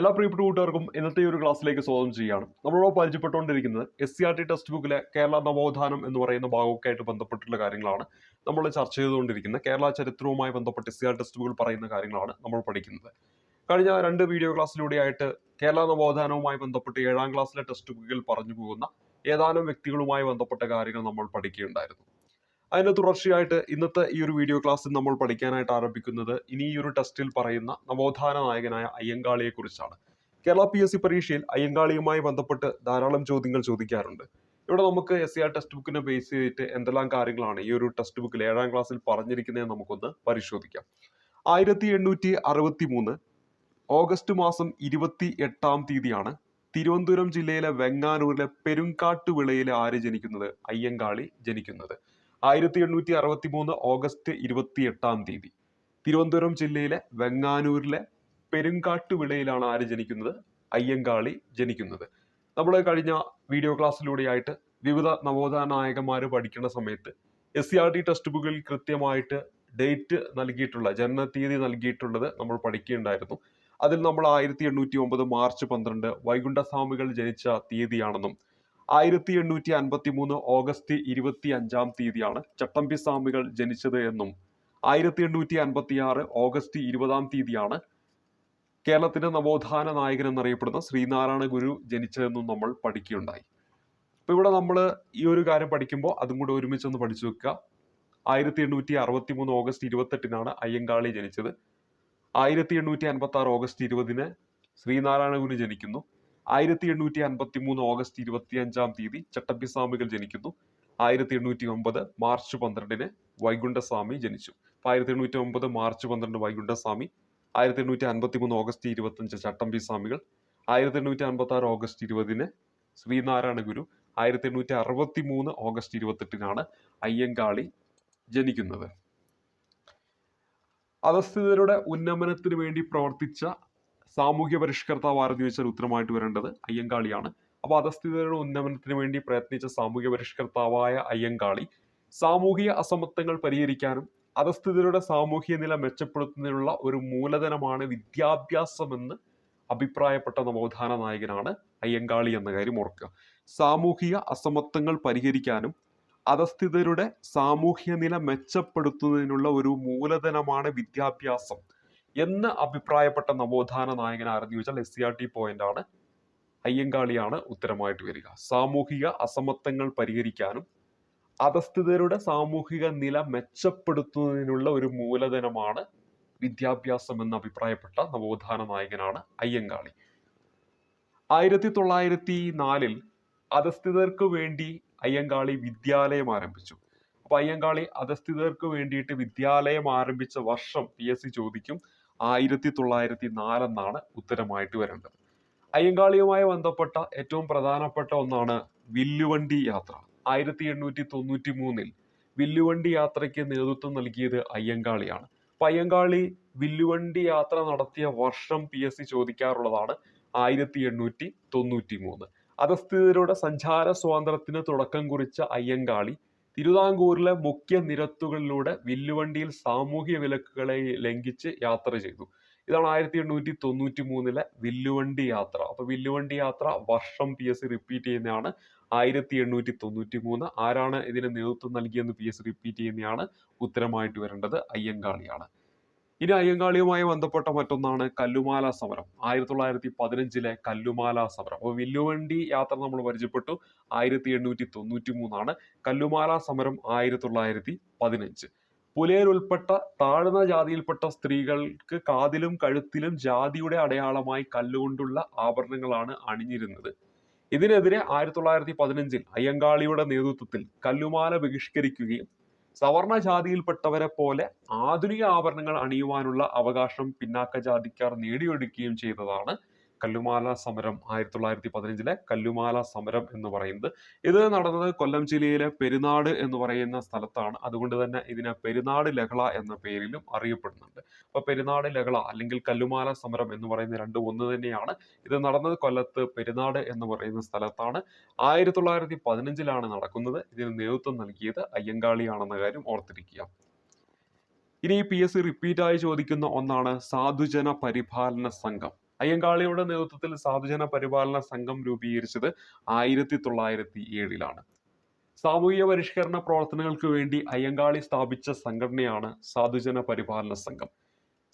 എല്ലാ പ്രിയപ്പെട്ട കൂട്ടുകാർക്കും ഇന്നത്തെ ഒരു ക്ലാസ്സിലേക്ക് സ്വാഗതം ചെയ്യുകയാണ്. നമ്മളോട് പരിചയപ്പെട്ടുകൊണ്ടിരിക്കുന്നത് S C R T text ബുക്കിലെ കേരള നവോത്ഥാനം എന്ന് പറയുന്ന ഭാഗമൊക്കെ ആയിട്ട് ബന്ധപ്പെട്ടുള്ള കാര്യങ്ങളാണ് നമ്മൾ ചർച്ച ചെയ്തുകൊണ്ടിരിക്കുന്നത്. കേരള ചരിത്രവുമായി ബന്ധപ്പെട്ട് എസ് സി ആർ ടെക്സ്റ്റ് ബുക്കിൽ പറയുന്ന കാര്യങ്ങളാണ് നമ്മൾ പഠിക്കുന്നത്. കഴിഞ്ഞ രണ്ട് വീഡിയോ ക്ലാസ്സിലൂടെയായിട്ട് കേരള നവോത്ഥാനവുമായി ബന്ധപ്പെട്ട് ഏഴാം ക്ലാസ്സിലെ ടെക്സ്റ്റ് ബുക്കിൽ പറഞ്ഞു പോകുന്ന ഏതാനും വ്യക്തികളുമായി ബന്ധപ്പെട്ട കാര്യങ്ങൾ നമ്മൾ പഠിക്കുകയുണ്ടായിരുന്നു. അതിന്റെ തുടർച്ചയായിട്ട് ഇന്നത്തെ ഈ ഒരു വീഡിയോ ക്ലാസ്സിൽ നമ്മൾ പഠിക്കാനായിട്ട് ആരംഭിക്കുന്നത് ഇനി ഈ ഒരു ടെസ്റ്റിൽ പറയുന്ന നവോത്ഥാന നായകനായ അയ്യങ്കാളിയെ കുറിച്ചാണ്. കേരള പി എസ് സി പരീക്ഷയിൽ അയ്യങ്കാളിയുമായി ബന്ധപ്പെട്ട് ധാരാളം ചോദ്യങ്ങൾ ചോദിക്കാറുണ്ട്. ഇവിടെ നമുക്ക് എസ് സി ആർ ടെക്സ്റ്റ് ബുക്കിനെ ബേസ് ചെയ്തിട്ട് എന്തെല്ലാം കാര്യങ്ങളാണ് ഈ ഒരു ടെക്സ്റ്റ് ബുക്കിൽ ഏഴാം ക്ലാസ്സിൽ പറഞ്ഞിരിക്കുന്നത് നമുക്കൊന്ന് പരിശോധിക്കാം. ആയിരത്തി എണ്ണൂറ്റി അറുപത്തി മൂന്ന് ഓഗസ്റ്റ് മാസം ഇരുപത്തി എട്ടാം തീയതിയാണ് തിരുവനന്തപുരം ജില്ലയിലെ വെങ്ങാനൂരിലെ പെരുങ്കാട്ടുവിളയിലെ ആര് ജനിക്കുന്നത്? അയ്യങ്കാളി ജനിക്കുന്നത്. ആയിരത്തി എണ്ണൂറ്റി അറുപത്തി മൂന്ന് ഓഗസ്റ്റ് ഇരുപത്തി എട്ടാം തീയതി. തിരുവനന്തപുരം ജില്ലയിലെ വെങ്ങാനൂരിലെ പെരുങ്കാട്ടുവിളയിലാണ് ആര് ജനിക്കുന്നത്? അയ്യങ്കാളി ജനിക്കുന്നത്. നമ്മൾ കഴിഞ്ഞ വീഡിയോ ക്ലാസ്സിലൂടെയായിട്ട് വിവിധ നവോത്ഥാന നായകന്മാർ പഠിക്കുന്ന സമയത്ത് S C R T text ബുക്കിൽ കൃത്യമായിട്ട് ഡേറ്റ് നൽകിയിട്ടുള്ള ജനനത്തീയതി നൽകിയിട്ടുള്ളത് നമ്മൾ പഠിക്കുകയുണ്ടായിരുന്നു. അതിൽ നമ്മൾ ആയിരത്തി എണ്ണൂറ്റി ഒമ്പത് മാർച്ച് പന്ത്രണ്ട് വൈകുണ്ഠസ്വാമികൾ ജനിച്ച തീയതിയാണെന്നും ആയിരത്തി എണ്ണൂറ്റി അൻപത്തി മൂന്ന് ഓഗസ്റ്റ് ഇരുപത്തി അഞ്ചാം തീയതിയാണ് ചട്ടമ്പി സ്വാമികൾ ജനിച്ചത് എന്നും ആയിരത്തി എണ്ണൂറ്റി അൻപത്തി ആറ് ഓഗസ്റ്റ് ഇരുപതാം തീയതിയാണ് കേരളത്തിന്റെ നവോത്ഥാന നായകൻ എന്നറിയപ്പെടുന്ന ശ്രീനാരായണ ഗുരു ജനിച്ചതെന്നും നമ്മൾ പഠിക്കുകയുണ്ടായി. അപ്പൊ ഇവിടെ നമ്മൾ ഈ ഒരു കാര്യം പഠിക്കുമ്പോൾ അതും കൂടെ ഒരുമിച്ചൊന്ന് പഠിച്ചു വെക്കുക. ആയിരത്തി എണ്ണൂറ്റി അറുപത്തി മൂന്ന് ഓഗസ്റ്റ് ഇരുപത്തെട്ടിനാണ് അയ്യങ്കാളി ജനിച്ചത്. ആയിരത്തി എണ്ണൂറ്റി അൻപത്തി ആറ് ഓഗസ്റ്റ് ഇരുപതിന് ശ്രീനാരായണ ഗുരു ജനിക്കുന്നു. ആയിരത്തി എണ്ണൂറ്റി അൻപത്തി മൂന്ന് ഓഗസ്റ്റ് ഇരുപത്തി അഞ്ചാം തീയതി ചട്ടമ്പിസ്വാമികൾ ജനിക്കുന്നു. ആയിരത്തി എണ്ണൂറ്റി ഒമ്പത് മാർച്ച് പന്ത്രണ്ടിന് വൈകുണ്ഠസ്വാമി ജനിച്ചു. അപ്പൊ ആയിരത്തി എണ്ണൂറ്റി ഒമ്പത് മാർച്ച് പന്ത്രണ്ട് വൈകുണ്ഠസ്വാമി ആയിരത്തി എണ്ണൂറ്റി അൻപത്തി മൂന്ന് ഓഗസ്റ്റ് ഇരുപത്തഞ്ച് ചട്ടമ്പി സ്വാമികൾ ആയിരത്തി എണ്ണൂറ്റി അൻപത്തി ആറ് ഓഗസ്റ്റ് ഇരുപതിന് ശ്രീനാരായണ ഗുരു ആയിരത്തി എണ്ണൂറ്റി അറുപത്തി മൂന്ന് ഓഗസ്റ്റ് ഇരുപത്തെട്ടിനാണ് അയ്യങ്കാളി ജനിക്കുന്നത്. അധസ്ഥിതരുടെ ഉന്നമനത്തിന് വേണ്ടി പ്രവർത്തിച്ച സാമൂഹ്യ പരിഷ്കർത്താവ് ആരെന്ന് ചോദിച്ചാൽ ഉത്തരമായിട്ട് വരേണ്ടത് അയ്യങ്കാളിയാണ്. അപ്പൊ അധസ്ഥിതരുടെ ഉന്നമനത്തിന് വേണ്ടി പ്രയത്നിച്ച സാമൂഹ്യ പരിഷ്കർത്താവായ അയ്യങ്കാളി സാമൂഹിക അസമത്വങ്ങൾ പരിഹരിക്കാനും അധസ്ഥിതരുടെ സാമൂഹിക നില മെച്ചപ്പെടുത്തുന്നതിനുള്ള ഒരു മൂലധനമാണ് വിദ്യാഭ്യാസമെന്ന് അഭിപ്രായപ്പെട്ട നവോത്ഥാന നായകനാണ് അയ്യങ്കാളി എന്ന കാര്യം ഓർക്കുക. സാമൂഹിക അസമത്വങ്ങൾ പരിഹരിക്കാനും അധസ്ഥിതരുടെ സാമൂഹ്യ നില മെച്ചപ്പെടുത്തുന്നതിനുള്ള ഒരു മൂലധനമാണ് വിദ്യാഭ്യാസം. എന്ന് അഭിപ്രായപ്പെട്ട നവോത്ഥാന നായകൻ ആരെന്ന് ചോദിച്ചാൽ S C R T point ആണ്. അയ്യങ്കാളിയാണ് ഉത്തരമായിട്ട് വരിക. സാമൂഹിക അസമത്വങ്ങൾ പരിഹരിക്കാനും അധസ്ഥിതരുടെ സാമൂഹിക നില മെച്ചപ്പെടുത്തുന്നതിനുള്ള ഒരു മൂലധനമാണ് വിദ്യാഭ്യാസം എന്ന് അഭിപ്രായപ്പെട്ട നവോത്ഥാന നായകനാണ് അയ്യങ്കാളി. ആയിരത്തി തൊള്ളായിരത്തി നാലിൽ അധസ്ഥിതർക്ക് വേണ്ടി അയ്യങ്കാളി വിദ്യാലയം ആരംഭിച്ചു. അപ്പൊ അയ്യങ്കാളി അധസ്ഥിതർക്ക് വേണ്ടിയിട്ട് വിദ്യാലയം ആരംഭിച്ച വർഷം പി എസ് സി ചോദിക്കും. ആയിരത്തി തൊള്ളായിരത്തി നാലെന്നാണ് ഉത്തരമായിട്ട് വരേണ്ടത്. അയ്യങ്കാളിയുമായി ബന്ധപ്പെട്ട ഏറ്റവും പ്രധാനപ്പെട്ട ഒന്നാണ് വില്ലുവണ്ടി യാത്ര. ആയിരത്തി എണ്ണൂറ്റി തൊണ്ണൂറ്റി മൂന്നിൽ വില്ലുവണ്ടി യാത്രയ്ക്ക് നേതൃത്വം നൽകിയത് അയ്യങ്കാളിയാണ്. അപ്പൊ അയ്യങ്കാളി വില്ലുവണ്ടി യാത്ര നടത്തിയ വർഷം പി എസ് സി ചോദിക്കാറുള്ളതാണ് ആയിരത്തി എണ്ണൂറ്റി തൊണ്ണൂറ്റി മൂന്ന് അധസ്ഥിതരുടെ സഞ്ചാര സ്വാതന്ത്ര്യത്തിന് തുടക്കം കുറിച്ച അയ്യങ്കാളി തിരുവിതാംകൂറിലെ മുഖ്യ നിരത്തുകളിലൂടെ വില്ലുവണ്ടിയിൽ സാമൂഹ്യ വിലക്കുകളെ ലംഘിച്ച് യാത്ര ചെയ്തു. ഇതാണ് ആയിരത്തി എണ്ണൂറ്റി തൊണ്ണൂറ്റി മൂന്നിലെ വില്ലുവണ്ടി യാത്ര. അപ്പൊ വില്ലുവണ്ടി യാത്ര വർഷം പി എസ് സി റിപ്പീറ്റ് ചെയ്യുന്നതാണ്. ആയിരത്തി എണ്ണൂറ്റി തൊണ്ണൂറ്റി മൂന്ന് ആരാണ് ഇതിന് നേതൃത്വം നൽകിയെന്ന് പി എസ് സി റിപ്പീറ്റ് ചെയ്യുന്നതാണ് ഉത്തരമായിട്ട് വരേണ്ടത് അയ്യങ്കാളിയാണ്. ഇനി അയ്യങ്കാളിയുമായി ബന്ധപ്പെട്ട മറ്റൊന്നാണ് കല്ലുമാല സമരം. ആയിരത്തി തൊള്ളായിരത്തി പതിനഞ്ചിലെ കല്ലുമാല സമരം. അപ്പോൾ വില്ലുവണ്ടി യാത്ര നമ്മൾ പരിചയപ്പെട്ടു. ആയിരത്തി എണ്ണൂറ്റി തൊണ്ണൂറ്റി മൂന്നാണ് കല്ലുമാല സമരം ആയിരത്തി തൊള്ളായിരത്തി പതിനഞ്ച് പുലയർ ഉൾപ്പെട്ട താഴ്ന്ന ജാതിയിൽപ്പെട്ട സ്ത്രീകൾക്ക് കാതിലും കഴുത്തിലും ജാതിയുടെ അടയാളമായി കല്ലുകൊണ്ടുള്ള ആഭരണങ്ങളാണ് അണിഞ്ഞിരുന്നത്. ഇതിനെതിരെ ആയിരത്തി തൊള്ളായിരത്തി പതിനഞ്ചിൽ അയ്യങ്കാളിയുടെ നേതൃത്വത്തിൽ കല്ലുമാല ബഹിഷ്കരിക്കുകയും സവർണ ജാതിയിൽപ്പെട്ടവരെ പോലെ ആധുനിക ആഭരണങ്ങൾ അണിയുവാനുള്ള അവകാശം പിന്നാക്ക ജാതിക്കാർ നേടിയെടുക്കുകയും ചെയ്തതാണ് കല്ലുമാല സമരം ആയിരത്തി തൊള്ളായിരത്തി പതിനഞ്ചിലെ കല്ലുമാല സമരം എന്ന് പറയുന്നത്. ഇത് നടന്നത് കൊല്ലം ജില്ലയിലെ പെരുന്നാട് എന്ന് പറയുന്ന സ്ഥലത്താണ്. അതുകൊണ്ട് തന്നെ ഇതിനെ പെരുന്നാട് ലഹള എന്ന പേരിലും അറിയപ്പെടുന്നുണ്ട്. അപ്പൊ പെരുന്നാട് ലഹള അല്ലെങ്കിൽ കല്ലുമാല സമരം എന്ന് പറയുന്ന രണ്ടും ഒന്ന് തന്നെയാണ്. ഇത് നടന്നത് കൊല്ലത്ത് പെരുന്നാട് എന്ന് പറയുന്ന സ്ഥലത്താണ്. ആയിരത്തി തൊള്ളായിരത്തി പതിനഞ്ചിലാണ് നടക്കുന്നത്. ഇതിന് നേതൃത്വം നൽകിയത് അയ്യങ്കാളിയാണെന്ന കാര്യം ഓർത്തിരിക്കുക. ഇനി പി എസ് സി റിപ്പീറ്റായി ചോദിക്കുന്ന ഒന്നാണ് സാധുജന പരിപാലന സംഘം. അയ്യങ്കാളിയുടെ നേതൃത്വത്തിൽ സാധുജന പരിപാലന സംഘം രൂപീകരിച്ചത് ആയിരത്തി തൊള്ളായിരത്തി ഏഴിലാണ് സാമൂഹിക പരിഷ്കരണ പ്രവർത്തനങ്ങൾക്ക് വേണ്ടി അയ്യങ്കാളി സ്ഥാപിച്ച സംഘടനയാണ് സാധുജന പരിപാലന സംഘം.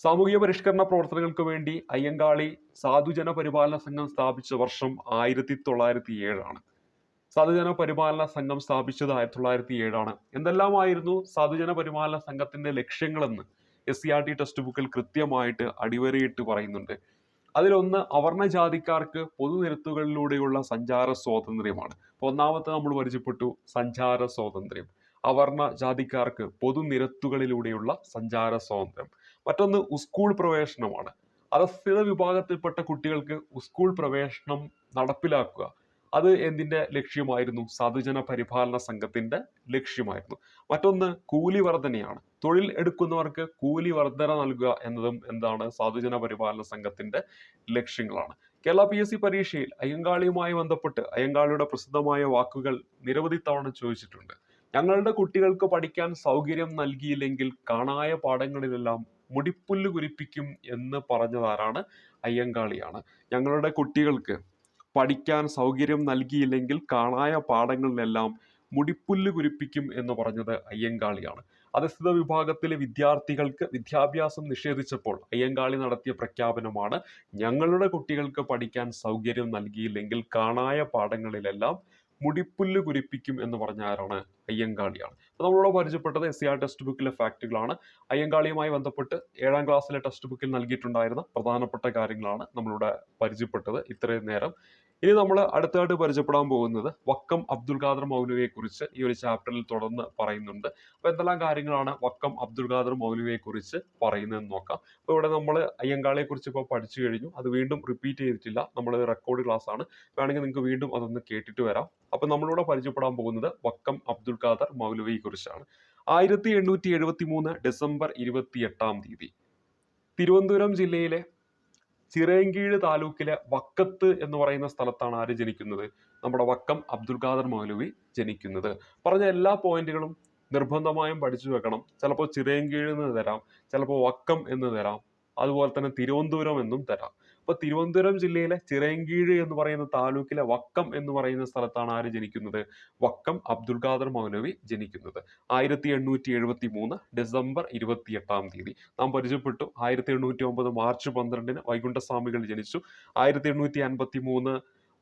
സാമൂഹിക പരിഷ്കരണ പ്രവർത്തനങ്ങൾക്ക് വേണ്ടി അയ്യങ്കാളി സാധുജന പരിപാലന സംഘം സ്ഥാപിച്ച വർഷം ആയിരത്തി തൊള്ളായിരത്തി ഏഴാണ് സാധുജന പരിപാലന സംഘം സ്ഥാപിച്ചത് ആയിരത്തി തൊള്ളായിരത്തി ഏഴാണ് എന്തെല്ലാമായിരുന്നു സാധുജന പരിപാലന സംഘത്തിന്റെ ലക്ഷ്യങ്ങളെന്ന് S C R T text ബുക്കിൽ കൃത്യമായിട്ട് അടിവരയിട്ട് പറയുന്നുണ്ട്. അതിലൊന്ന് അവർണ ജാതിക്കാർക്ക് പൊതുനിരത്തുകളിലൂടെയുള്ള സഞ്ചാര സ്വാതന്ത്ര്യമാണ്. ഒന്നാമത്തെ നമ്മൾ പരിചയപ്പെട്ടു സഞ്ചാര സ്വാതന്ത്ര്യം. അവർണ ജാതിക്കാർക്ക് പൊതുനിരത്തുകളിലൂടെയുള്ള സഞ്ചാര സ്വാതന്ത്ര്യം. മറ്റൊന്ന് സ്കൂൾ പ്രവേശനമാണ്. അധസ്ഥിത വിഭാഗത്തിൽപ്പെട്ട കുട്ടികൾക്ക് സ്കൂൾ പ്രവേശനം നടപ്പിലാക്കുക. അത് എന്തിന്റെ ലക്ഷ്യമായിരുന്നു? സാധുജന പരിപാലന സംഘത്തിന്റെ ലക്ഷ്യമായിരുന്നു. മറ്റൊന്ന് കൂലി വർധനയാണ് തൊഴിൽ എടുക്കുന്നവർക്ക് കൂലി വർധന നൽകുക എന്നതും എന്താണ്? സാധുജന പരിപാലന സംഘത്തിന്റെ ലക്ഷ്യങ്ങളാണ്. കേരള പി എസ് സി പരീക്ഷയിൽ അയ്യങ്കാളിയുമായി ബന്ധപ്പെട്ട് അയ്യങ്കാളിയുടെ പ്രസിദ്ധമായ വാക്കുകൾ നിരവധി തവണ ചോദിച്ചിട്ടുണ്ട്. ഞങ്ങളുടെ കുട്ടികൾക്ക് പഠിക്കാൻ സൗകര്യം നൽകിയില്ലെങ്കിൽ കാണായ പാഠങ്ങളിലെല്ലാം മുടിപ്പുല്ല് കുരിപ്പിക്കും എന്ന് പറഞ്ഞതാരാണ്? അയ്യങ്കാളിയാണ്. ഞങ്ങളുടെ കുട്ടികൾക്ക് പഠിക്കാൻ സൗകര്യം നൽകിയില്ലെങ്കിൽ കാണായ പാഠങ്ങളിലെല്ലാം മുടിപ്പുല്ല് കുരിപ്പിക്കും എന്ന് പറഞ്ഞത് അയ്യങ്കാളിയാണ്. അധസ്ഥിത വിഭാഗത്തിലെ വിദ്യാർത്ഥികൾക്ക് വിദ്യാഭ്യാസം നിഷേധിച്ചപ്പോൾ അയ്യങ്കാളി നടത്തിയ പ്രഖ്യാപനമാണ് ഞങ്ങളുടെ കുട്ടികൾക്ക് പഠിക്കാൻ സൗകര്യം നൽകിയില്ലെങ്കിൽ കാണായ പാഠങ്ങളിലെല്ലാം മുടിപ്പുല്ല് കുരിപ്പിക്കും എന്ന് പറഞ്ഞ ആരാണ്? അയ്യങ്കാളിയാണ്. അപ്പോൾ നമ്മളിവിടെ പരിചയപ്പെട്ടത് എസ് സി ആർ ടെക്സ്റ്റ് ബുക്കിലെ ഫാക്റ്റുകളാണ് അയ്യങ്കാളിയുമായി ബന്ധപ്പെട്ട് ഏഴാം ക്ലാസ്സിലെ ടെക്സ്റ്റ് ബുക്കിൽ നൽകിയിട്ടുണ്ടായിരുന്ന പ്രധാനപ്പെട്ട കാര്യങ്ങളാണ് നമ്മളിവിടെ പരിചയപ്പെട്ടത് ഇത്രയും നേരം. ഇനി നമ്മൾ അടുത്തായിട്ട് പരിചയപ്പെടാൻ പോകുന്നത് വക്കം അബ്ദുൽ ഖാദർ മൗലവിയെ കുറിച്ച് ഈ ഒരു ചാപ്റ്ററിൽ തുടർന്ന് പറയുന്നുണ്ട്. അപ്പോൾ എന്തെല്ലാം കാര്യങ്ങളാണ് വക്കം അബ്ദുൽ ഖാദർ മൗലവിയെ കുറിച്ച് പറയുന്നതെന്ന് നോക്കാം. അപ്പോൾ ഇവിടെ നമ്മൾ അയ്യങ്കാളിയെ കുറിച്ച് ഇപ്പോൾ പഠിച്ചു കഴിഞ്ഞു. അത് വീണ്ടും റിപ്പീറ്റ് ചെയ്തിട്ടില്ല. നമ്മൾ റെക്കോർഡ് ക്ലാസ് ആണ്. വേണമെങ്കിൽ നിങ്ങൾക്ക് വീണ്ടും അതൊന്ന് കേട്ടിട്ട് വരാം. അപ്പോൾ നമ്മളിവിടെ പരിചയപ്പെടാൻ പോകുന്നത് വക്കം അബ്ദുൽ ഖാദർ മൗലവിയെ കുറിച്ചാണ് ആയിരത്തി എണ്ണൂറ്റി എഴുപത്തി മൂന്ന് ഡിസംബർ ഇരുപത്തി എട്ടാം തീയതി. തിരുവനന്തപുരം ജില്ലയിലെ ചിറയൻകീഴ് താലൂക്കിലെ വക്കത്ത് എന്ന് പറയുന്ന സ്ഥലത്താണ് ആര് ജനിക്കുന്നത്? നമ്മുടെ വക്കം അബ്ദുൽ ഖാദർ മൗലവി ജനിക്കുന്നത്. പറഞ്ഞ എല്ലാ പോയിന്റുകളും നിർബന്ധമായും പഠിച്ചു വെക്കണം. ചിലപ്പോൾ ചിറയൻകീഴ് എന്ന് തരാം ചിലപ്പോൾ വക്കം എന്ന് തരാം അതുപോലെ തന്നെ തിരുവനന്തപുരം എന്നും തരാം. അപ്പൊ തിരുവനന്തപുരം ജില്ലയിലെ ചിറയൻകീഴ് എന്ന് പറയുന്ന താലൂക്കിലെ വക്കം എന്ന് പറയുന്ന സ്ഥലത്താണ് ആര് ജനിക്കുന്നത്? വക്കം അബ്ദുൽ ഖാദർ മൗലവി ജനിക്കുന്നത്. ആയിരത്തി എണ്ണൂറ്റി എഴുപത്തി മൂന്ന് ഡിസംബർ ഇരുപത്തി എട്ടാം തീയതി. നാം പരിചയപ്പെട്ടു. ആയിരത്തി എണ്ണൂറ്റി ഒമ്പത് മാർച്ച് പന്ത്രണ്ടിന് വൈകുണ്ഠസ്വാമികൾ ജനിച്ചു. ആയിരത്തി എണ്ണൂറ്റി അൻപത്തി മൂന്ന്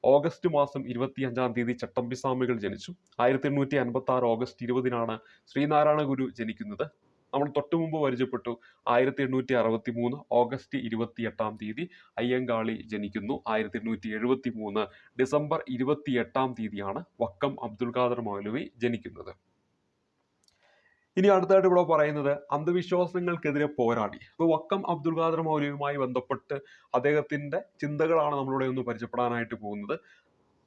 ഓഗസ്റ്റ് മാസം ഇരുപത്തി അഞ്ചാം തീയതി ചട്ടമ്പി സ്വാമികൾ ജനിച്ചു. ആയിരത്തി എണ്ണൂറ്റി അൻപത്തി ആറ് ഓഗസ്റ്റ് ഇരുപതിനാണ് ശ്രീനാരായണ ഗുരു ജനിക്കുന്നത്. നമ്മൾ തൊട്ടു മുമ്പ് പരിചയപ്പെട്ടു. ആയിരത്തി എണ്ണൂറ്റി അറുപത്തി മൂന്ന് ഓഗസ്റ്റ് ഇരുപത്തി എട്ടാം തീയതി അയ്യങ്കാളി ജനിക്കുന്നു. ആയിരത്തി എണ്ണൂറ്റി എഴുപത്തി മൂന്ന് ഡിസംബർ ഇരുപത്തി എട്ടാം തീയതിയാണ് വക്കം അബ്ദുൽ ഖാദർ മൗലവി ജനിക്കുന്നത്. ഇനി അടുത്തായിട്ട് ഇവിടെ പറയുന്നത് അന്ധവിശ്വാസങ്ങൾക്കെതിരെ പോരാടി. അപ്പോൾ വക്കം അബ്ദുൽ ഖാദർ മൗലവിയുമായി ബന്ധപ്പെട്ട് അദ്ദേഹത്തിന്റെ ചിന്തകളാണ് നമ്മളിവിടെ ഒന്ന് പരിചയപ്പെടാനായിട്ട് പോകുന്നത്.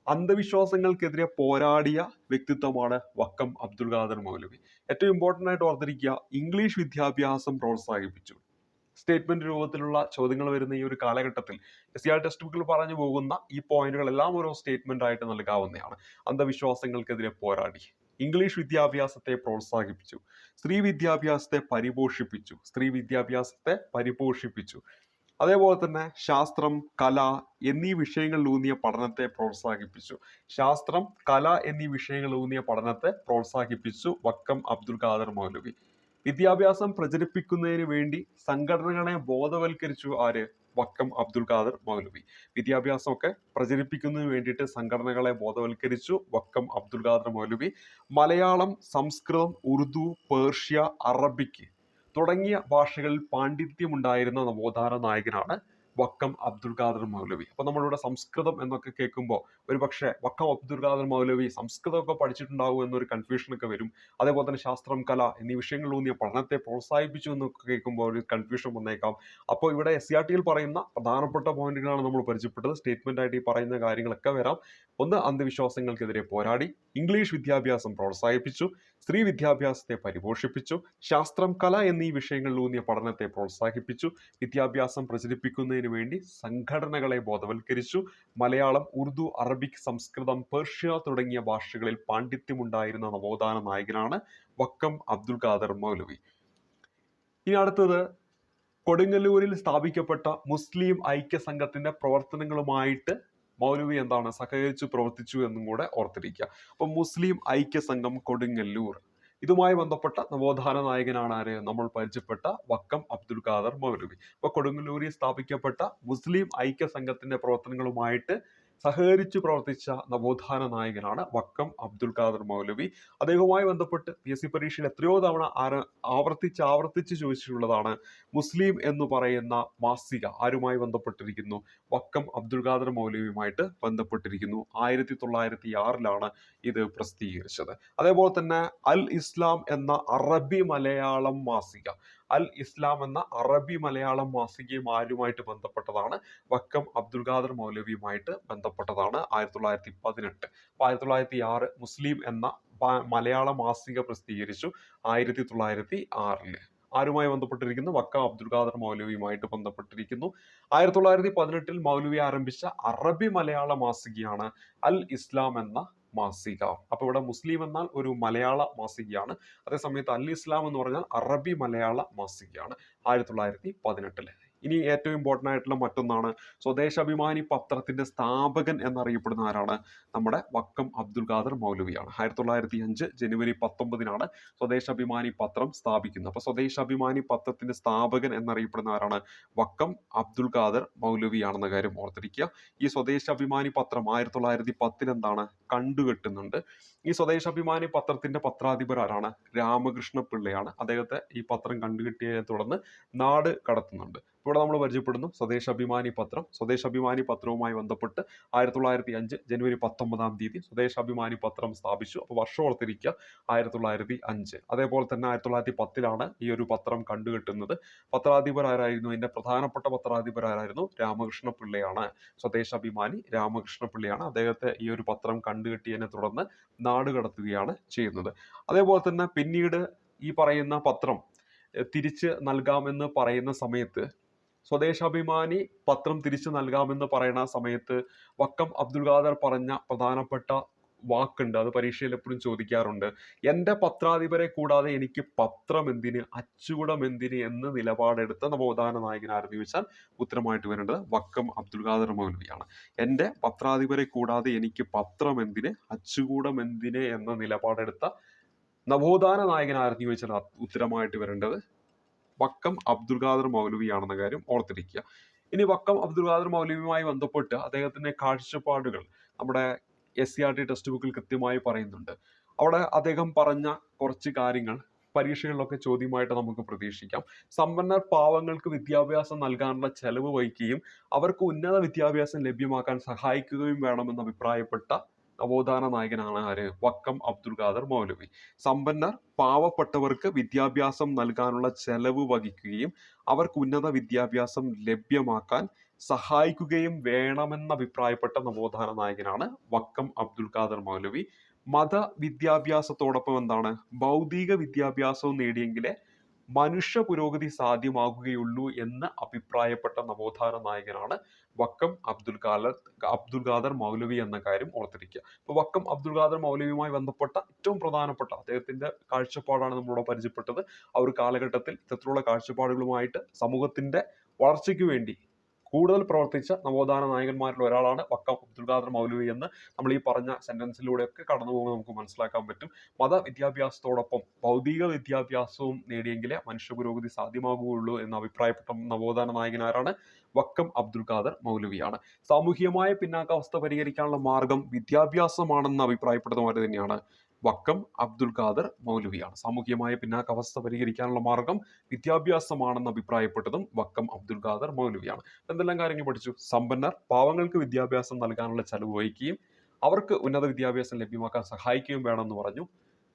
അന്ധവിശ്വാസങ്ങൾക്കെതിരെ പോരാടിയ വ്യക്തിത്വമാണ് വക്കം അബ്ദുൽ ഖാദർ മൗലവി. ഏറ്റവും ഇമ്പോർട്ടന്റ് ആയിട്ട് ഓർത്തിരിക്കുക ഇംഗ്ലീഷ് വിദ്യാഭ്യാസം പ്രോത്സാഹിപ്പിച്ചു. സ്റ്റേറ്റ്മെന്റ് രൂപത്തിലുള്ള ചോദ്യങ്ങൾ വരുന്ന ഈ ഒരു കാലഘട്ടത്തിൽ എസ് സി ആർ ടെക്സ്റ്റ് ബുക്കിൽ പറഞ്ഞു പോകുന്ന ഈ പോയിന്റുകൾ എല്ലാം ഓരോ സ്റ്റേറ്റ്മെന്റ് ആയിട്ട് നൽകാവുന്നതാണ്. അന്ധവിശ്വാസങ്ങൾക്കെതിരെ പോരാടി. ഇംഗ്ലീഷ് വിദ്യാഭ്യാസത്തെ പ്രോത്സാഹിപ്പിച്ചു. സ്ത്രീ വിദ്യാഭ്യാസത്തെ പരിപോഷിപ്പിച്ചു. സ്ത്രീ വിദ്യാഭ്യാസത്തെ പരിപോഷിപ്പിച്ചു. അതേപോലെ തന്നെ ശാസ്ത്രം കല എന്നീ വിഷയങ്ങളിൽ ഊന്നിയ പഠനത്തെ പ്രോത്സാഹിപ്പിച്ചു. ശാസ്ത്രം കല എന്നീ വിഷയങ്ങളിലൂന്നിയ പഠനത്തെ പ്രോത്സാഹിപ്പിച്ചു വക്കം അബ്ദുൽ ഖാദർ മൗലവി. വിദ്യാഭ്യാസം പ്രചരിപ്പിക്കുന്നതിന് വേണ്ടി സംഘടനകളെ ബോധവൽക്കരിച്ചു ആര്? വക്കം അബ്ദുൽ ഖാദർ മൗലവി. വിദ്യാഭ്യാസമൊക്കെ പ്രചരിപ്പിക്കുന്നതിന് വേണ്ടിയിട്ട് സംഘടനകളെ ബോധവൽക്കരിച്ചു വക്കം അബ്ദുൽ ഖാദർ മൗലവി. മലയാളം സംസ്കൃതം ഉറുദു പേർഷ്യ അറബിക് തുടങ്ങിയ ഭാഷകളിൽ പാണ്ഡിത്യമുണ്ടായിരുന്ന നവോത്ഥാന നായകനാണ് വക്കം അബ്ദുൽ ഖാദർ മൗലവി. അപ്പൊ നമ്മളിവിടെ സംസ്കൃതം എന്നൊക്കെ കേൾക്കുമ്പോൾ ഒരു പക്ഷേ വക്കം അബ്ദുൽ ഖാദർ മൗലവി സംസ്കൃതമൊക്കെ പഠിച്ചിട്ടുണ്ടാവും എന്നൊരു കൺഫ്യൂഷനൊക്കെ വരും. അതേപോലെ തന്നെ ശാസ്ത്രം കല എന്നീ വിഷയങ്ങളിൽ വിഷയങ്ങളിലൂന്നിയ പഠനത്തെ പ്രോത്സാഹിപ്പിച്ചു എന്നൊക്കെ കേൾക്കുമ്പോൾ ഒരു കൺഫ്യൂഷൻ വന്നേക്കാം. അപ്പോൾ ഇവിടെ എസ് സി ആർ ടിയിൽ പറയുന്ന പ്രധാനപ്പെട്ട പോയിന്റുകളാണ് നമ്മൾ പരിചയപ്പെട്ടത്. സ്റ്റേറ്റ്മെന്റ് ആയിട്ട് ഈ പറയുന്ന കാര്യങ്ങളൊക്കെ വരാം. ഒന്ന് അന്ധവിശ്വാസങ്ങൾക്കെതിരെ പോരാടി. ഇംഗ്ലീഷ് വിദ്യാഭ്യാസം പ്രോത്സാഹിപ്പിച്ചു. സ്ത്രീ വിദ്യാഭ്യാസത്തെ പരിപോഷിപ്പിച്ചു ശാസ്ത്രം കല എന്നീ വിഷയങ്ങളിൽ ഊന്നിയ പഠനത്തെ പ്രോത്സാഹിപ്പിച്ചു വിദ്യാഭ്യാസം പ്രചരിപ്പിക്കുന്നതിന് വേണ്ടി സംഘടനകളെ ബോധവൽക്കരിച്ചു മലയാളം ഉറുദു അറബിക് സംസ്കൃതം പേർഷ്യ തുടങ്ങിയ ഭാഷകളിൽ പാണ്ഡിത്യമുണ്ടായിരുന്ന നവോത്ഥാന നായകനാണ് വക്കം അബ്ദുൽ ഖാദർ മൗലവി. ഇനി അടുത്തത് കൊടുങ്ങല്ലൂരിൽ സ്ഥാപിക്കപ്പെട്ട മുസ്ലിം ഐക്യ സംഘത്തിന്റെ പ്രവർത്തനങ്ങളുമായിട്ട് മൗലവി എന്താണ്? സഹകരിച്ചു പ്രവർത്തിച്ചു എന്നും കൂടെ ഓർത്തിരിക്കുക. അപ്പൊ മുസ്ലിം ഐക്യ സംഘം കൊടുങ്ങല്ലൂർ. ഇതുമായി ബന്ധപ്പെട്ട നവോത്ഥാന നായകനാണ് ആര്? നമ്മൾ പരിചയപ്പെട്ട വക്കം അബ്ദുൽ ഖാദർ മൗലവി. അപ്പൊ കൊടുങ്ങല്ലൂരിൽ സ്ഥാപിക്കപ്പെട്ട മുസ്ലിം ഐക്യ സംഘത്തിന്റെ പ്രവർത്തനങ്ങളുമായിട്ട് സഹകരിച്ചു പ്രവർത്തിച്ച നവോത്ഥാന നായകനാണ് വക്കം അബ്ദുൽ ഖാദർ മൗലവി. അദ്ദേഹവുമായി ബന്ധപ്പെട്ട് പി എസ് സി പരീക്ഷയിൽ എത്രയോ തവണ ആര് ആവർത്തിച്ച് ആവർത്തിച്ച് ചോദിച്ചിട്ടുള്ളതാണ് മുസ്ലിം എന്ന് പറയുന്ന മാസിക ആരുമായി ബന്ധപ്പെട്ടിരിക്കുന്നു. വക്കം അബ്ദുൽ ഖാദർ മൗലവിയുമായിട്ട് ബന്ധപ്പെട്ടിരിക്കുന്നു. ആയിരത്തി തൊള്ളായിരത്തി ആറിലാണ് ഇത് പ്രസിദ്ധീകരിച്ചത്. അതേപോലെ തന്നെ അൽ ഇസ്ലാം എന്ന അറബി മലയാളം മാസിക അൽ ഇസ്ലാം എന്ന അറബി മലയാളം മാസികയും ആരുമായിട്ട് ബന്ധപ്പെട്ടതാണ്. വക്കം അബ്ദുൽ ഖാദർ മൗലവിയുമായിട്ട് ബന്ധപ്പെട്ടതാണ് ആയിരത്തി തൊള്ളായിരത്തി പതിനെട്ട് അപ്പൊ ആയിരത്തി തൊള്ളായിരത്തി ആറ് മുസ്ലിം എന്ന മലയാള മാസിക പ്രസിദ്ധീകരിച്ചു ആയിരത്തി തൊള്ളായിരത്തി ആറിൽ ആരുമായി ബന്ധപ്പെട്ടിരിക്കുന്നു? വക്കം അബ്ദുൽ ഖാദർ മൗലവിയുമായിട്ട് ബന്ധപ്പെട്ടിരിക്കുന്നു. ആയിരത്തി തൊള്ളായിരത്തി പതിനെട്ടിൽ മൗലവി ആരംഭിച്ച അറബി മലയാള മാസികയാണ് അൽ ഇസ്ലാം എന്ന മാസിക. അപ്പൊ ഇവിടെ മുസ്ലിം എന്നാൽ ഒരു മലയാള മാസികയാണ്. അതേസമയത്ത് അൽ ഇസ്ലാം എന്ന് പറഞ്ഞാൽ അറബി മലയാള മാസികയാണ്. ആയിരത്തി തൊള്ളായിരത്തി പതിനെട്ടിൽ. ഇനി ഏറ്റവും ഇമ്പോർട്ടന്റ് ആയിട്ടുള്ള മറ്റൊന്നാണ് സ്വദേശാഭിമാനി പത്രത്തിന്റെ സ്ഥാപകൻ എന്നറിയപ്പെടുന്ന ആരാണ്? നമ്മുടെ വക്കം അബ്ദുൽ ഖാദർ മൗലവിയാണ്. ആയിരത്തി തൊള്ളായിരത്തി അഞ്ച് ജനുവരി പത്തൊമ്പതിനാണ് സ്വദേശാഭിമാനി പത്രം സ്ഥാപിക്കുന്നത്. അപ്പോൾ സ്വദേശാഭിമാനി പത്രത്തിന്റെ സ്ഥാപകൻ എന്നറിയപ്പെടുന്ന ആരാണ്? വക്കം അബ്ദുൽ ഖാദർ മൗലവിയാണെന്ന കാര്യം ഓർത്തിരിക്കുക. ഈ സ്വദേശാഭിമാനി പത്രം ആയിരത്തി തൊള്ളായിരത്തി പത്തിൽ എന്താണ് കണ്ടുകെട്ടുന്നുണ്ട്. ഈ സ്വദേശാഭിമാനി പത്രത്തിന്റെ പത്രാധിപർ ആരാണ്? രാമകൃഷ്ണ പിള്ളയാണ് അദ്ദേഹത്തെ ഈ പത്രം കണ്ടുകെട്ടിയതിനെ തുടർന്ന് നാട് കടത്തുന്നുണ്ട്. ഇവിടെ നമ്മൾ പരിചയപ്പെടുന്നു സ്വദേശാഭിമാനി പത്രം. സ്വദേശാഭിമാനി പത്രവുമായി ബന്ധപ്പെട്ട് ആയിരത്തി തൊള്ളായിരത്തി അഞ്ച് ജനുവരി പത്തൊമ്പതാം തീയതി സ്വദേശാഭിമാനി പത്രം സ്ഥാപിച്ചു. അപ്പോൾ വർഷം ഓർത്തിരിക്കുക ആയിരത്തി തൊള്ളായിരത്തി അഞ്ച് അതേപോലെ തന്നെ ആയിരത്തി തൊള്ളായിരത്തി പത്തിലാണ് ഈ ഒരു പത്രം കണ്ടുകെട്ടുന്നത്. പത്രാധിപർ ആരായിരുന്നു ഇതിന്റെ പ്രധാനപ്പെട്ട പത്രാധിപർ ആരായിരുന്നു രാമകൃഷ്ണ പിള്ളയാണ് സ്വദേശാഭിമാനി രാമകൃഷ്ണ പിള്ളയാണ് അദ്ദേഹത്തെ ഈ ഒരു പത്രം കണ്ടുകെട്ടിയതിനെ തുടർന്ന് നാട് കടത്തുകയാണ് ചെയ്യുന്നത്. അതേപോലെ തന്നെ പിന്നീട് ഈ പറയുന്ന പത്രം തിരിച്ച് നൽകാമെന്ന് പറയുന്ന സമയത്ത് സ്വദേശാഭിമാനി പത്രം തിരിച്ചു നൽകാമെന്ന് പറയുന്ന സമയത്ത് വക്കം അബ്ദുൽ ഖാദർ പറഞ്ഞ പ്രധാനപ്പെട്ട വാക്കുണ്ട്. അത് പരീക്ഷയിൽ എപ്പോഴും ചോദിക്കാറുണ്ട്. എന്റെ പത്രാധിപരെ കൂടാതെ എനിക്ക് പത്രം എന്തിന് അച്ചുകൂടം എന്തിന് എന്ന് നിലപാടെടുത്ത നവോത്ഥാന നായകനാരെന്ന് ചോദിച്ചാൽ ഉത്തരമായിട്ട് വരേണ്ടത് വക്കം അബ്ദുൽ ഖാദർ മൗലവിയാണ്. എന്റെ പത്രാധിപരെ കൂടാതെ എനിക്ക് പത്രം എന്തിന് അച്ചുകൂടം എന്തിന് എന്ന നിലപാടെടുത്ത നവോത്ഥാന നായകനാരെന്ന് ചോദിച്ചാൽ അത് ഉത്തരമായിട്ട് വരേണ്ടത് വക്കം അബ്ദുൽ ഖാദർ മൗലവിയാണെന്ന കാര്യം ഓർത്തിരിക്കുക. ഇനി വക്കം അബ്ദുൽ ഖാദർ മൗലവിയുമായി ബന്ധപ്പെട്ട് അദ്ദേഹത്തിന്റെ കാഴ്ചപ്പാടുകൾ നമ്മുടെ S C R T text ബുക്കിൽ കൃത്യമായി പറയുന്നുണ്ട്. അവിടെ അദ്ദേഹം പറഞ്ഞ കുറച്ച് കാര്യങ്ങൾ പരീക്ഷകളിലൊക്കെ ചോദ്യമായിട്ട് നമുക്ക് പ്രതീക്ഷിക്കാം. സമ്പന്നർ പാവങ്ങൾക്ക് വിദ്യാഭ്യാസം നൽകാനുള്ള ചെലവ് വഹിക്കുകയും അവർക്ക് ഉന്നത വിദ്യാഭ്യാസം ലഭ്യമാക്കാൻ സഹായിക്കുകയും വേണമെന്ന് അഭിപ്രായപ്പെട്ട നവോത്ഥാന നായകനാണ് ആര്? വക്കം അബ്ദുൽ ഖാദർ മൗലവി. സമ്പന്നർ പാവപ്പെട്ടവർക്ക് വിദ്യാഭ്യാസം നൽകാനുള്ള ചെലവ് വഹിക്കുകയും അവർക്ക് ഉന്നത വിദ്യാഭ്യാസം ലഭ്യമാക്കാൻ സഹായിക്കുകയും വേണമെന്ന് അഭിപ്രായപ്പെട്ട നവോത്ഥാന നായകനാണ് വക്കം അബ്ദുൽ ഖാദർ മൗലവി. മത വിദ്യാഭ്യാസത്തോടൊപ്പം എന്താണ്? ഭൗതിക വിദ്യാഭ്യാസവും നേടിയെങ്കിലേ മനുഷ്യ പുരോഗതി സാധ്യമാകുകയുള്ളൂ എന്ന് അഭിപ്രായപ്പെട്ട നവോത്ഥാന നായകനാണ് വക്കം അബ്ദുൽ ഖാദർ അബ്ദുൽ ഖാദർ മൗലവി എന്ന കാര്യം ഓർത്തിരിക്കുക. അപ്പൊ വക്കം അബ്ദുൽ ഖാദർ മൗലവിയുമായി ബന്ധപ്പെട്ട ഏറ്റവും പ്രധാനപ്പെട്ട അദ്ദേഹത്തിന്റെ കാഴ്ചപ്പാടാണ് നമ്മളിവിടെ പരിചയപ്പെട്ടത്. ആ ഒരു കാലഘട്ടത്തിൽ ഇത്തരത്തിലുള്ള കാഴ്ചപ്പാടുകളുമായിട്ട് സമൂഹത്തിന്റെ വളർച്ചയ്ക്ക് വേണ്ടി കൂടുതൽ പ്രവർത്തിച്ച നവോത്ഥാന നായകന്മാരിൽ ഒരാളാണ് വക്കം അബ്ദുൽ ഖാദർ മൗലവി എന്ന് നമ്മൾ ഈ പറഞ്ഞ സെന്റൻസിലൂടെയൊക്കെ കടന്നു പോകുമ്പോൾ നമുക്ക് മനസ്സിലാക്കാൻ പറ്റും. മത വിദ്യാഭ്യാസത്തോടൊപ്പം ഭൗതിക വിദ്യാഭ്യാസവും നേടിയെങ്കിലേ മനുഷ്യ പുരോഗതി സാധ്യമാകുകയുള്ളൂ എന്ന് അഭിപ്രായപ്പെട്ട നവോത്ഥാന നായകനാരാണ് വക്കം അബ്ദുൽ ഖാദർ മൗലവിയാണ്. സാമൂഹികമായ പിന്നാക്കാവസ്ഥ പരിഹരിക്കാനുള്ള മാർഗം വിദ്യാഭ്യാസമാണെന്ന് അഭിപ്രായപ്പെടുന്നവർ തന്നെയാണ്. വക്കം അബ്ദുൽ ഖാദർ മൗലവിയാണ്. സാമൂഹികമായ പിന്നാക്കാവസ്ഥ പരിഹരിക്കാനുള്ള മാർഗം വിദ്യാഭ്യാസമാണെന്ന് അഭിപ്രായപ്പെട്ടതും വക്കം അബ്ദുൽ ഖാദർ മൗലവിയാണ്. എന്തെല്ലാം കാര്യങ്ങൾ പഠിച്ചു? സമ്പന്നർ പാവങ്ങൾക്ക് വിദ്യാഭ്യാസം നൽകാനുള്ള ചെലവ് വഹിക്കുകയും അവർക്ക് ഉന്നത വിദ്യാഭ്യാസം ലഭ്യമാക്കാൻ സഹായിക്കുകയും വേണമെന്ന് പറഞ്ഞു.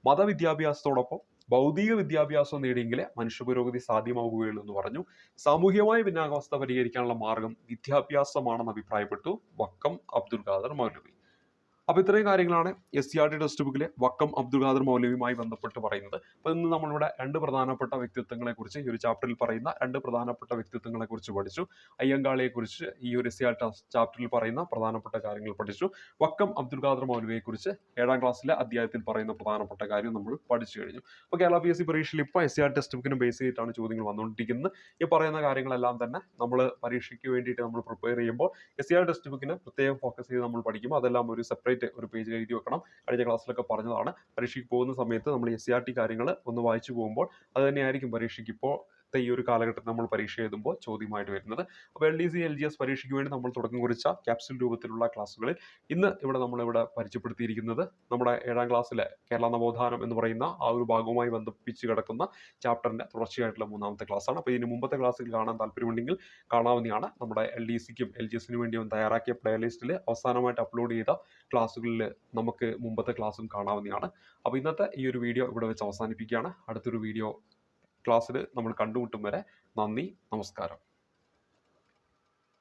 മതവിദ്യാഭ്യാസത്തോടൊപ്പം ഭൗതിക വിദ്യാഭ്യാസം നേടിയെങ്കിലേ മനുഷ്യ പുരോഗതി സാധ്യമാവുകയുള്ളൂ എന്ന് പറഞ്ഞു. സാമൂഹികമായ പിന്നാകാവസ്ഥ പരിഹരിക്കാനുള്ള മാർഗം വിദ്യാഭ്യാസമാണെന്ന് അഭിപ്രായപ്പെട്ടു വക്കം അബ്ദുൽ ഖാദർ മൗലവി. അപ്പോൾ ഇത്രയും കാര്യങ്ങളാണ് S C R T text ബുക്കിലെ വക്കം അബ്ദുൽ ഖാദർ മൗലവിയുമായി ബന്ധപ്പെട്ട് പറയുന്നത്. അപ്പോൾ ഇന്ന് നമ്മളിവിടെ രണ്ട് പ്രധാനപ്പെട്ട വ്യക്തിത്വങ്ങളെക്കുറിച്ച് ഈ ഒരു ചാപ്റ്ററിൽ പറയുന്ന രണ്ട് പ്രധാനപ്പെട്ട വ്യക്തിത്വങ്ങളെക്കുറിച്ച് പഠിച്ചു. അയ്യങ്കാളിയെ കുറിച്ച് ഈ ഒരു എസ് സി ആർ ചാപ്റ്ററിൽ പറയുന്ന പ്രധാനപ്പെട്ട കാര്യങ്ങൾ പഠിച്ചു. വക്കം അബ്ദുൽ ഖാദർ മൗലവിയെ കുറിച്ച് ഏഴാം ക്ലാസ്സിലെ അധ്യായത്തിൽ പറയുന്ന പ്രധാനപ്പെട്ട കാര്യം നമ്മൾ പഠിച്ചു കഴിഞ്ഞു. അപ്പോൾ കേരള പി എസ് സി പരീക്ഷയിൽ ഇപ്പോൾ എസ് സി ആർ ടെക്സ്റ്റ് ബുക്കിനും ബേസ് ചെയ്തിട്ടാണ് ചോദ്യങ്ങൾ വന്നുകൊണ്ടിരിക്കുന്നത്. ഈ പറയുന്ന കാര്യങ്ങളെല്ലാം തന്നെ നമ്മൾ പരീക്ഷയ്ക്ക് വേണ്ടിയിട്ട് നമ്മൾ പ്രിപ്പയർ ചെയ്യുമ്പോൾ എസ് സി ആർ ടെക്സ്റ്റ് ബുക്കിന് പ്രത്യേകം ഫോക്കസ് ചെയ്ത് നമ്മൾ പഠിക്കുമ്പോൾ അതെല്ലാം ഒരു സെപ്പറേറ്റ് ഒരു പേജിൽ എഴുതി വെക്കണം. കഴിഞ്ഞ ക്ലാസ്സിലൊക്കെ പറഞ്ഞതാണ്. പരീക്ഷയ്ക്ക് പോകുന്ന സമയത്ത് നമ്മൾ എസ് സി ആർ ടി കാര്യങ്ങൾ ഒന്ന് വായിച്ചു പോകുമ്പോൾ അത് തന്നെയായിരിക്കും പരീക്ഷയ്ക്ക് ഇപ്പോൾ ഈ ഒരു കാലഘട്ടത്തിൽ നമ്മൾ പരീക്ഷ എഴുതുമ്പോൾ ചോദ്യമായിട്ട് വരുന്നത്. അപ്പോൾ L D C L G S പരീക്ഷയ്ക്ക് വേണ്ടി നമ്മൾ തുടക്കം കുറിച്ച ക്യാപ്സ്യൂൾ രൂപത്തിലുള്ള ക്ലാസ്സുകളിൽ ഇന്ന് ഇവിടെ നമ്മളിവിടെ പരിചയപ്പെടുത്തിയിരിക്കുന്നത് നമ്മുടെ ഏഴാം ക്ലാസ്സിലെ കേരള നവോത്ഥാനം എന്ന് പറയുന്ന ആ ഒരു ഭാഗവുമായി ബന്ധിപ്പിച്ച് കിടക്കുന്ന ചാപ്റ്ററിന്റെ തുടർച്ചയായിട്ടുള്ള മൂന്നാമത്തെ ക്ലാസ്സാണ്. അപ്പോൾ ഇതിന് മുമ്പത്തെ ക്ലാസ്സിൽ കാണാൻ താല്പര്യമുണ്ടെങ്കിൽ കാണാവുന്നതാണ്. നമ്മുടെ എൽ ഡി സിക്കും എൽ ജി എസിനും വേണ്ടി തയ്യാറാക്കിയ പ്ലേലിസ്റ്റിൽ അവസാനമായിട്ട് അപ്ലോഡ് ചെയ്ത ക്ലാസ്സുകളിൽ നമുക്ക് മുമ്പത്തെ ക്ലാസ്സും കാണാവുന്നതാണ്. അപ്പോൾ ഇന്നത്തെ ഈ ഒരു വീഡിയോ ഇവിടെ വെച്ച് അവസാനിപ്പിക്കുകയാണ്. അടുത്തൊരു വീഡിയോ ക്ലാസ്സിൽ നമ്മൾ കണ്ടുമുട്ടും വരെ നന്ദി നമസ്കാരം.